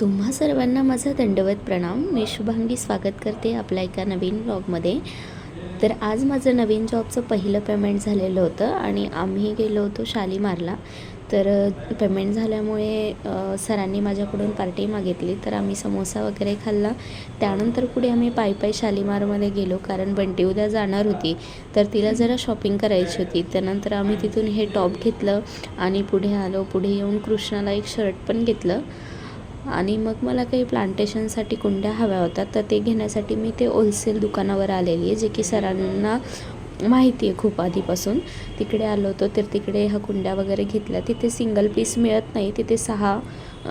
तुम्हा सर्वांना माझा दंडवत प्रणाम. मी शुभांगी स्वागत करते आपल्या एका नवीन ब्लॉगमध्ये तर आज माझं नवीन जॉबचं पहिलं पेमेंट झालेलं होतं आणि आम्ही गेलो होतो शालीमारला. तर पेमेंट झाल्यामुळे सरांनी माझ्याकडून पार्टी मागितली. तर आम्ही समोसा वगैरे खाल्ला. त्यानंतर पुढे आम्ही पायी पायी शालीमारमध्ये गेलो कारण बंटी उद्या जाणार होती. तर तिला जरा शॉपिंग करायची होती. त्यानंतर आम्ही तिथून हे टॉप घेतलं आणि पुढे आलो. पुढे येऊन कृष्णाला एक शर्ट पण घेतलं. आणि मग मला काही प्लांटेशनसाठी कुंड्या हव्या होत्या. तर ते घेण्यासाठी मी ते होलसेल दुकानावर आलेली आहे जे की सरांना माहिती आहे खूप आधीपासून. तिकडे आलो होतो तर तिकडे ह्या कुंड्या वगैरे घेतल्या. तिथे सिंगल पीस मिळत नाही तिथे सहा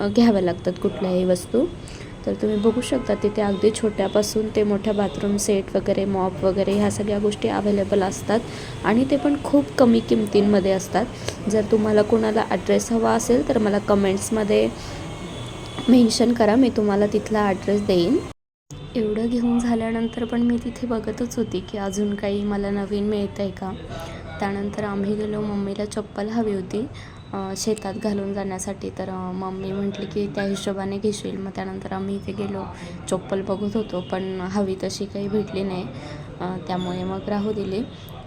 घ्याव्या लागतात कुठल्याही वस्तू. तर तुम्ही बघू शकता तिथे अगदी छोट्यापासून ते मोठ्या बाथरूम सेट वगैरे मॉप वगैरे ह्या सगळ्या गोष्टी अवेलेबल असतात. आणि ते पण खूप कमी किमतींमध्ये असतात. जर तुम्हाला कोणाला ॲड्रेस हवा असेल तर मला कमेंट्समध्ये मेन्शन करा मी तुम्हाला तिथला ॲड्रेस देईन. एवढं घेऊन झाल्यानंतर पण मी तिथे बघतच होती की अजून काही मला नवीन मिळतं आहे का. त्यानंतर आम्ही गेलो मम्मीला चप्पल हवी होती शेतात घालून जाण्यासाठी. तर मम्मी म्हटली की त्या हिशोबाने घेशील. मग त्यानंतर आम्ही इथे गेलो चप्पल बघत होतो पण हवी तशी काही भेटली नाही. त्यामुळे मग राहू दिली.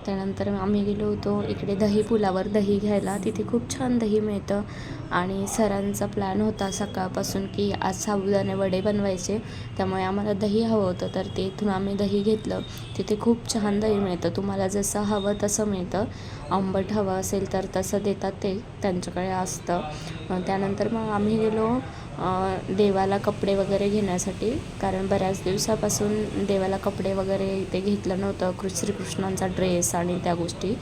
त्यानंतर आम्ही गेलो होतो इकडे दही पुलावर दही घ्यायला. तिथे खूप छान दही मिळतं. आणि सरांचा प्लॅन होता सकाळपासून की आज साबुदाणे वडे बनवायचे त्यामुळे आम्हाला दही हवं होतं. तर ते इथून आम्ही दही घेतलं. तिथे खूप छान दही मिळतं. तुम्हाला जसं हवं तसं मिळतं. आंबट हवं असेल तर तसं देतात ते. त्यांच्याकडे असतं. त्यानंतर मग आम्ही गेलो. देवाला कपडे वगैरे घेण्यासाठी. कारण बऱ्याच दिवसापासून देवाला कपडे वगैरे ते घेतलं नव्हतं. कृ श्रीकृष्णांचा ड्रेस आणि त्या गोष्टी.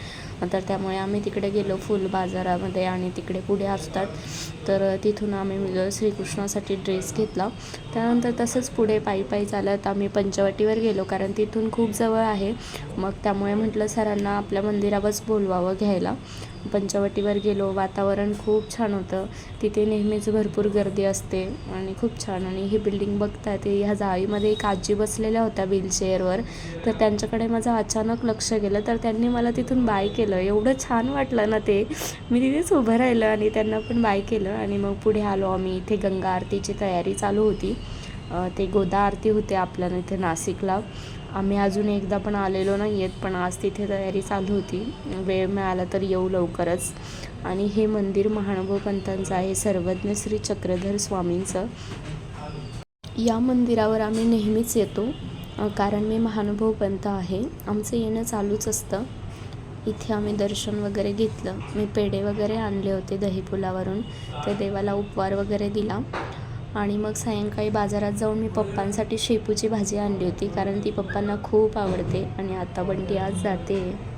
तर त्यामुळे आम्ही तिकडे गेलो फुल बाजारामध्ये आणि तिकडे पुढे असतात. तर तिथून आम्ही श्रीकृष्णासाठी ड्रेस घेतला. त्यानंतर तसंच पुढे पायी पायी चालत आम्ही पंचवटीवर गेलो कारण तिथून खूप जवळ आहे. मग त्यामुळे म्हटलं सरांना आपल्या मंदिरावरच बोलवावं घ्यायला. पंचवटीवर गेलो वातावरण खूप छान होतं. तिथे नेहमीच भरपूर गर्दी असते आणि खूप छान. आणि ही बिल्डिंग बघता ते ह्या जाळीमध्ये एक आजी बसलेल्या होत्या व्हीलचेअरवर तर त्यांच्याकडे माझं अचानक लक्ष गेलं तर त्यांनी मला तिथून बाय केलं. एवढं छान वाटलं ना ते. मी तिथेच उभं राहिलं आणि त्यांना पण बाय केलं. आणि मग पुढे आलो. आम्ही इथे गंगा आरतीची तयारी चालू होती. ते गोदा आरती होते आपल्या इथे नाशिकला. आम्ही अजून एकदा पण आलेलो नाही आहेत पण आज तिथे तयारी चालू होती. वेळ मिळाला तर येऊ लवकरच. आणि हे मंदिर महानुभव पंतांचं आहे सर्वज्ञ श्री चक्रधर स्वामींचं. या मंदिरावर आम्ही नेहमीच येतो कारण मी महानुभव पंत आहे. आमचं येणं चालूच असतं. इथे आम्ही दर्शन वगैरे घेतलं. मी पेढे वगैरे आणले होते दहीपुलावरून ते देवाला उपवार वगैरे दिला. आणि मग सायंकाळी बाजारात जाऊन मी पप्पांसाठी शेपूची भाजी आणली होती कारण ती पप्पांना खूप आवडते. आणि आता बंटी आज जाते.